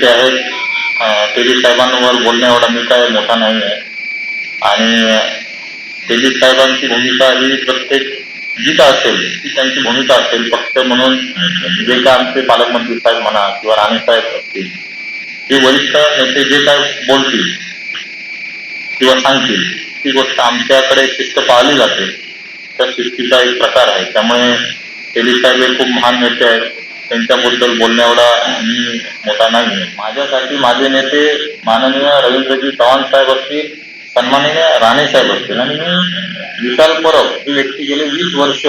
ते आहेत तेली साहेबांवर बोलण्या एवढा मी काय मोठा नाही आहे. आणि तेली साहेबांची भूमिका ही प्रत्येक जी असेल ती त्यांची भूमिका असेल. पक्ष म्हणून जे काय आमचे पालकमंत्री साहेब म्हणा किंवा राणे साहेब असतील ते वरिष्ठ नेते जे काय बोलतील किंवा सांगतील ती गोष्ट आमच्याकडे शिस्त पाळली जाते. त्या शिस्तीचा एक प्रकार आहे. त्यामुळे तेली साहेब हे खूप महान नेते आहेत. त्यांच्याबद्दल बोलण्या एवढा मी मोठा नाही माझ्यासाठी माझे नेते माननीय रवींद्रजी चव्हाण साहेब असतील सन्माननीय राणे साहेब असतील. आणि मी विशाल परब ही व्यक्ती गेले वीस वर्ष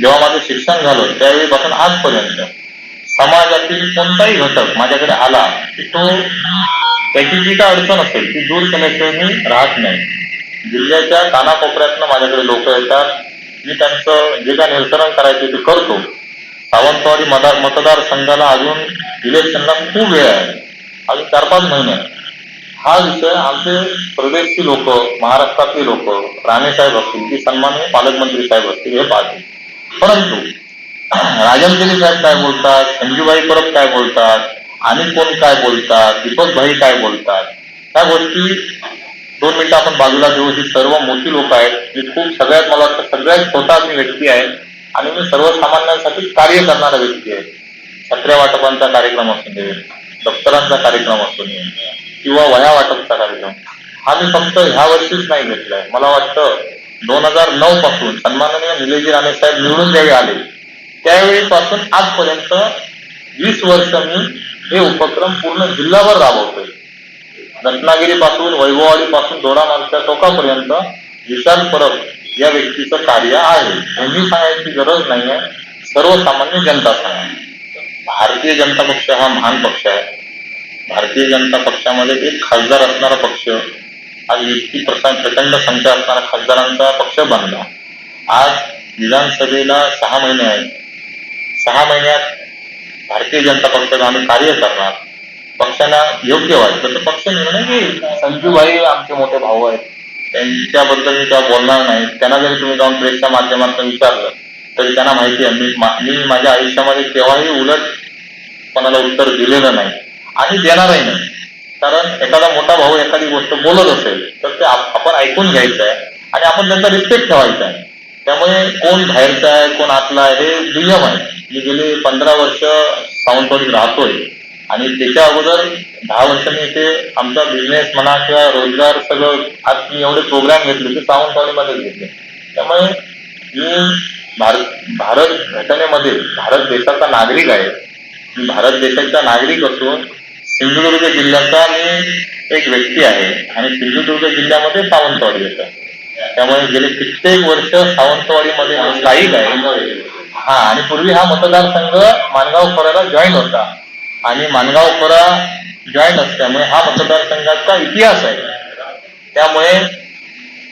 जेव्हा माझं शिक्षण झालं त्यावेळीपासून आजपर्यंत समाजातील कोणताही घटक माझ्याकडे आला की तो त्याची जी काय अडचण असेल ती दूर केल्याशिवाय मी राहत नाही. जिल्ह्याच्या कानाकोपऱ्यातनं माझ्याकडे लोक येतात. मी त्यांचं जे काय निरसरण करायचं ते करतो. सावंतवाडी मतदार मतदारसंघाला अजून इलेक्शनला खूप वेळ आहे. अजून चार पाच महिने. आहे. हा विषय आमचे प्रदेशची लोक महाराष्ट्रातली लोक राणे साहेब असतील की सन्माननीय पालकमंत्री साहेब असतील हे पाहतील. परंतु राजनगिरी साहेब काय बोलतात? संजूबाई परब काय बोलतात? आणि कोण काय बोलतात? दीपक भाई काय बोलतात? ह्या गोष्टी दोन मिनिटं आपण बाजूला देऊ ही सर्व मोठी लोक आहेत. जी खूप सगळ्यात मला वाटतं सगळ्यात छोटा मी व्यक्ती आहे. आणि मी सर्वसामान्यांसाठी कार्य करणारा व्यक्ती आहे. छत्र्या वाटपांचा कार्यक्रम असू दे दप्तरांचा कार्यक्रम असू दे किंवा वया वाटपचा कार्यक्रम. हा मी फक्त ह्या वर्षीच नाही घेतलाय. मला वाटतं दोन हजार नऊ पासून सन्माननीय निलेजी राणे साहेब निवडून ज्यावेळी आले त्यावेळीपासून आजपर्यंत वीस वर्ष मी हे उपक्रम पूर्ण जिल्हाभर राबवतोय. रत्नागिरी पासून वैभववाडी दोडा मागच्या टोकापर्यंत विशाल परब या व्यक्तीचं कार्य आहे. हे मी सांगायची गरज नाही आहे सर्वसामान्य जनता सांगा. भारतीय जनता पक्ष हा महान पक्ष आहे. भारतीय जनता पक्षामध्ये एक खासदार असणारा पक्ष आज इतकी प्रचंड प्रचंड संख्या असणारा खासदारांचा पक्ष बनला. आज विधानसभेला सहा महिने आहेत. सहा महिन्यात भारतीय जनता पक्षाचं आम्ही कार्य करणार. पक्षाला योग्य वाटतं तर पक्ष निर्णय घेईल. संजूभाई आमचे मोठे भाऊ आहेत. त्यांच्याबद्दल मी काय बोलणार नाही. त्यांना जरी तुम्ही जाऊन प्रेसच्या माध्यमातून विचारलं तरी त्यांना माहिती आहे. मी मी माझ्या आयुष्यामध्ये केव्हाही उलट कोणाला उत्तर दिलेलं नाही आणि देणारही नाही. कारण एखादा मोठा भाऊ एखादी गोष्ट बोलत असेल तर ते आपण ऐकून घ्यायचं आहे आणि आपण त्यांचा रिस्पेक्ट ठेवायचा आहे. त्यामुळे कोण बाहेरचा आहे कोण आतला आहे हे दुय्यम आहे. मी गेले पंधरा वर्ष सावंतवाडीत राहतोय. आणि त्याच्या अगोदर दहा वर्षांनी इथे आमचा बिझनेस म्हणा किंवा रोजगार सगळं आज मी एवढे प्रोग्राम घेतले ते सावंतवाडीमध्येच घेतले. त्यामुळे मी भारत भारत घटनेमध्ये भारत देशाचा नागरिक आहे. मी भारत देशाचा नागरिक असून सिंधुदुर्ग जिल्ह्याचा मी एक व्यक्ती आहे आणि सिंधुदुर्ग जिल्ह्यामध्ये सावंतवाडी येतं. त्यामुळे गेले कित्येक वर्ष सावंतवाडीमध्ये मी स्थायिक आहे हा आणि पूर्वी हा मतदारसंघ मानगाव खोऱ्याला जॉईन होता. आणि माणगाव खोरा जॉईन असल्यामुळे हा मतदारसंघाचा इतिहास आहे. त्यामुळे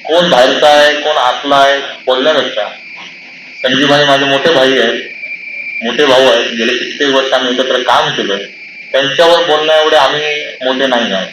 कोण बाहेरचा आहे कोण आतला आहे बोलण्यापेक्षा संजीवभाई माझे मोठे भाई आहेत मोठे भाऊ आहेत गेले कित्येक वर्ष आम्ही एकत्र काम केलं. त्यांच्यावर बोलण्या एवढे आम्ही मोठे नाही आहोत.